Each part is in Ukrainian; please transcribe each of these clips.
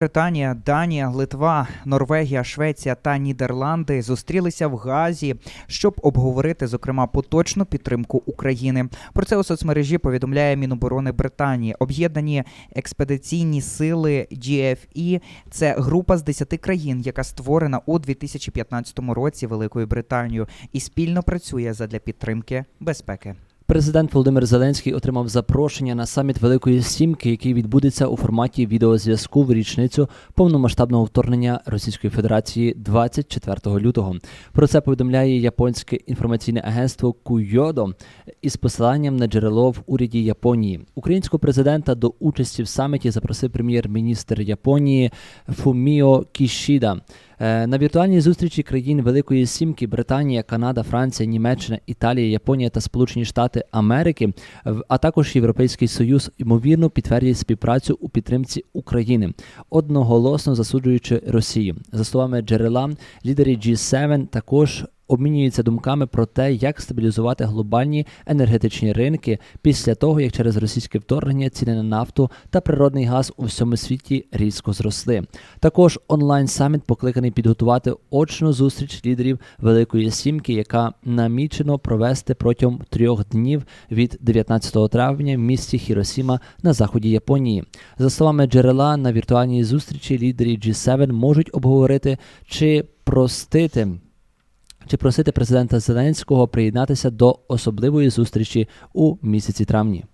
Британія, Данія, Литва, Норвегія, Швеція та Нідерланди зустрілися в Газі, щоб обговорити, зокрема, поточну підтримку України. Про це у соцмережі повідомляє Міноборони Британії. Об'єднані експедиційні сили GFE – це група з 10 країн, яка створена у 2015 році Великою Британією і спільно працює задля підтримки безпеки. Президент Володимир Зеленський отримав запрошення на саміт Великої Сімки, який відбудеться у форматі відеозв'язку в річницю повномасштабного вторгнення Російської Федерації 24 лютого. Про це повідомляє японське інформаційне агентство Куйодо із посиланням на джерело в уряді Японії. Українського президента до участі в саміті запросив прем'єр-міністр Японії Фуміо Кішіда. Е, На віртуальній зустрічі країн Великої Сімки Британія, Канада, Франція, Німеччина, Італія, Японія та Сполучені Штати Америки, а також Європейський Союз ймовірно підтвердять співпрацю у підтримці України, одноголосно засуджуючи Росію. За словами джерела, лідери G7 також. Обмінюються думками про те, як стабілізувати глобальні енергетичні ринки після того, як через російське вторгнення ціни на нафту та природний газ у всьому світі різко зросли. Також онлайн-саміт покликаний підготувати очну зустріч лідерів Великої Сімки, яка намічено провести протягом трьох днів від 19 травня в місті Хіросіма на заході Японії. За словами джерела, на віртуальній зустрічі лідери G7 можуть обговорити чи простити. Чи просити президента Зеленського приєднатися до особливої зустрічі у місяці травні?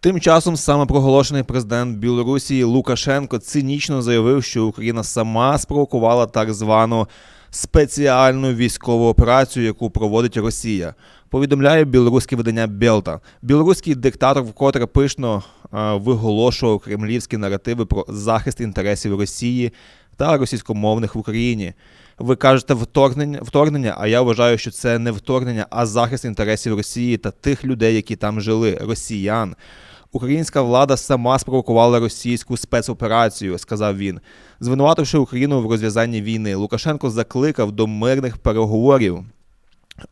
Тим часом самопроголошений президент Білорусі Лукашенко цинічно заявив, що Україна сама спровокувала так звану спеціальну військову операцію, яку проводить Росія. Повідомляє білоруське видання Белта. Білоруський диктатор вкотре пишно е, виголошував кремлівські наративи про захист інтересів Росії та російськомовних в Україні. Ви кажете вторгнення, вторгнення, а я вважаю, що це не вторгнення, а захист інтересів Росії та тих людей, які там жили, росіян. Українська влада сама спровокувала російську спецоперацію, сказав він. Звинувативши Україну в розв'язанні війни, Лукашенко закликав до мирних переговорів.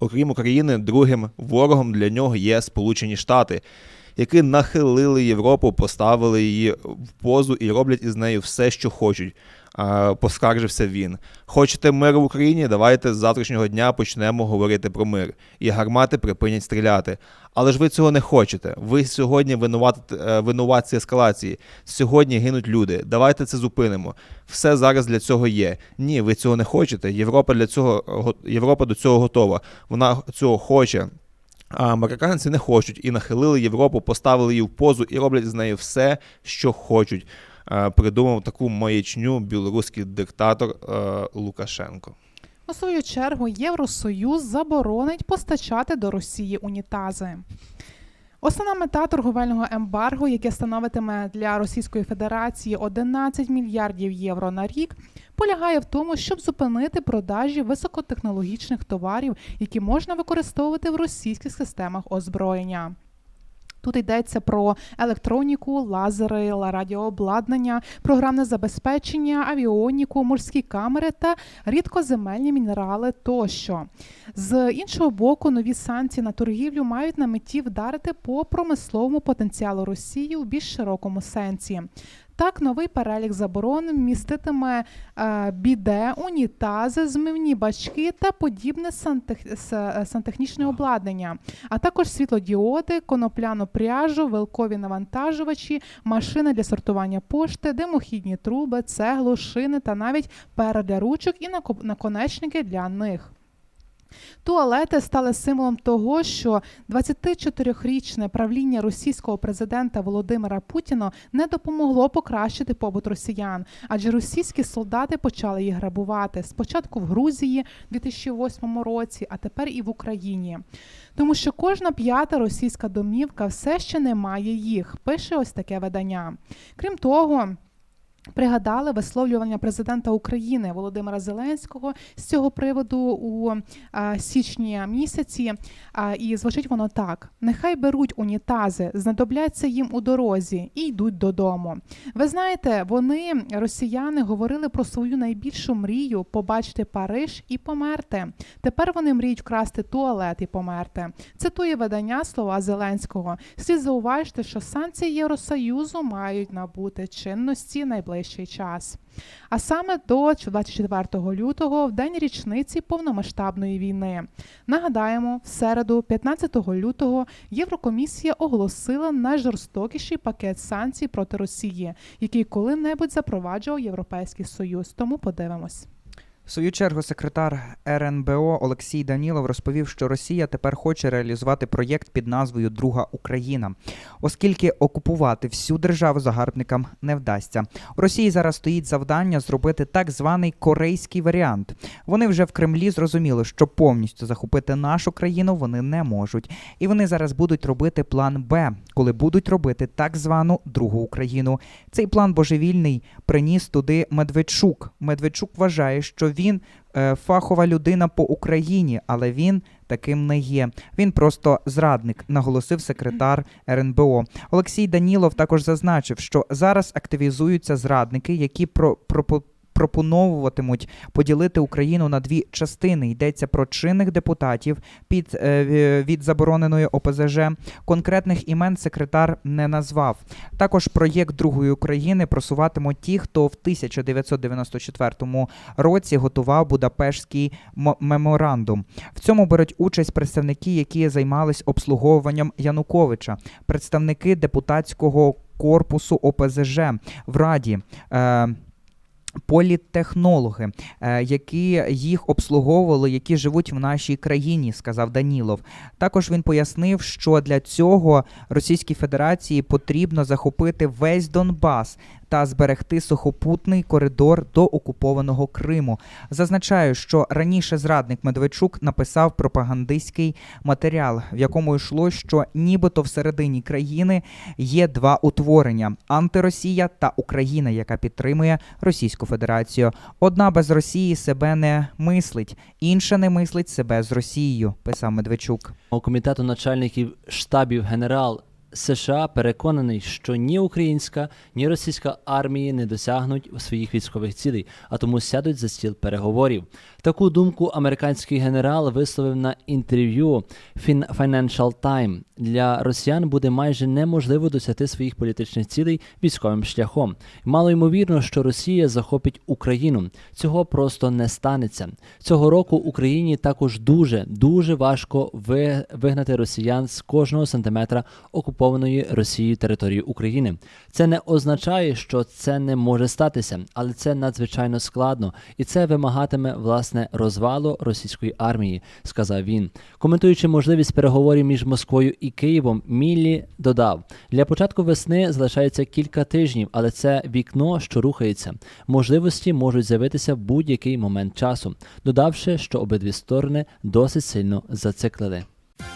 Окрім України, другим ворогом для нього є Сполучені Штати, які нахилили Європу, поставили її в позу і роблять із нею все, що хочуть. Поскаржився він. Хочете мир в Україні? Давайте з завтрашнього дня почнемо говорити про мир. І гармати припинять стріляти. Але ж ви цього не хочете. Ви сьогодні винувати, е, винуватці ескалації. Сьогодні гинуть люди. Давайте це зупинимо. Все зараз для цього є. Ні, ви цього не хочете. Європа для цього го- Європа до цього готова. Вона цього хоче. А американці не хочуть і нахилили Європу, поставили її в позу і роблять з нею все, що хочуть. Придумав таку маячню білоруський диктатор Лукашенко. У свою чергу Євросоюз заборонить постачати до Росії унітази. Основна мета торговельного ембарго, яке становитиме для Російської Федерації 11 мільярдів євро на рік, полягає в тому, щоб зупинити продажі високотехнологічних товарів, які можна використовувати в російських системах озброєння. Тут йдеться про електроніку, лазери, радіообладнання, програмне забезпечення, авіоніку, морські камери та рідкоземельні мінерали тощо. З іншого боку, нові санкції на торгівлю мають на меті вдарити по промисловому потенціалу Росії у більш широкому сенсі. Так, новий перелік заборон міститиме е, біде, унітази, змивні бачки та подібне сантех- е, сантехнічне обладнання, а також світлодіоди, конопляну пряжу, велкові навантажувачі, машини для сортування пошти, димохідні труби, цеглу, шини та навіть пера для ручок і нако- наконечники для них. Туалети стали символом того, що 24-річне правління російського президента Володимира Путіна не допомогло покращити побут росіян, адже російські солдати почали їх грабувати спочатку в Грузії в 2008 році, а тепер і в Україні. Тому що кожна п'ята російська домівка все ще не має їх, пише ось таке видання. Крім того. Пригадали висловлювання президента України Володимира Зеленського з цього приводу у а, січні місяці. А, і звучить воно так: нехай беруть унітази, знадобляться їм у дорозі і йдуть додому. Ви знаєте, вони, росіяни, говорили про свою найбільшу мрію побачити Париж і померти. Тепер вони мріють вкрасти туалет і померти. Цитує видання слова Зеленського. Слід зауважити, що санкції Євросоюзу мають набути чинності найближчим найближчий час. А саме до 24 лютого, в день річниці повномасштабної війни. Нагадаємо, в середу, 15 лютого, Єврокомісія оголосила найжорстокіший пакет санкцій проти Росії, який коли-небудь запроваджував Європейський Союз. Тому подивимось. В свою чергу секретар РНБО Олексій Данілов розповів, що Росія тепер хоче реалізувати проєкт під назвою Друга Україна, оскільки окупувати всю державу загарбникам не вдасться. У Росії зараз стоїть завдання зробити так званий корейський варіант. Вони вже в Кремлі зрозуміли, що повністю захопити нашу країну вони не можуть, і вони зараз будуть робити план Б, коли будуть робити так звану Другу Україну. Цей план божевільний приніс туди Медведчук. Медведчук вважає, що він е, фахова людина по Україні, але він таким не є. Він просто зрадник, наголосив секретар РНБО. Олексій Данілов також зазначив, що зараз активізуються зрадники, які про, пропо- пропоновуватимуть поділити Україну на дві частини. Йдеться про чинних депутатів під е, від забороненої ОПЗЖ. Конкретних імен секретар не назвав. Також проєкт другої України просуватимуть ті, хто в 1994 році готував Будапештський мо- меморандум. В цьому беруть участь представники, які займались обслуговуванням Януковича, представники депутатського корпусу ОПЗЖ в Раді. Е, Політтехнологи, е, які їх обслуговували, які живуть в нашій країні, сказав Данілов. Також він пояснив, що для цього Російській Федерації потрібно захопити весь Донбас та зберегти сухопутний коридор до окупованого Криму. Зазначаю, що раніше зрадник Медведчук написав пропагандистський матеріал, в якому йшло, що нібито всередині країни є два утворення: антиросія та Україна, яка підтримує Російську Федерацію. Одна без Росії себе не мислить, інша не мислить себе з Росією, писав Медведчук. У комітету начальників штабів генерал США переконаний, що ні українська, ні російська армії не досягнуть своїх військових цілей, а тому сядуть за стіл переговорів. Таку думку американський генерал висловив на інтерв'ю Fin- Financial Times. Для росіян буде майже неможливо досягти своїх політичних цілей військовим шляхом. Мало ймовірно, що Росія захопить Україну. Цього просто не станеться. Цього року Україні також дуже дуже важко вигнати росіян з кожного сантиметра окупованої Росією території України. Це не означає, що це не може статися, але це надзвичайно складно, і це вимагатиме власне розвалу російської армії, сказав він. Коментуючи можливість переговорів між Москвою і Києвом, Міллі додав: для початку весни залишається кілька тижнів, але це вікно, що рухається. Можливості можуть з'явитися в будь-який момент часу, додавши, що обидві сторони досить сильно зациклили.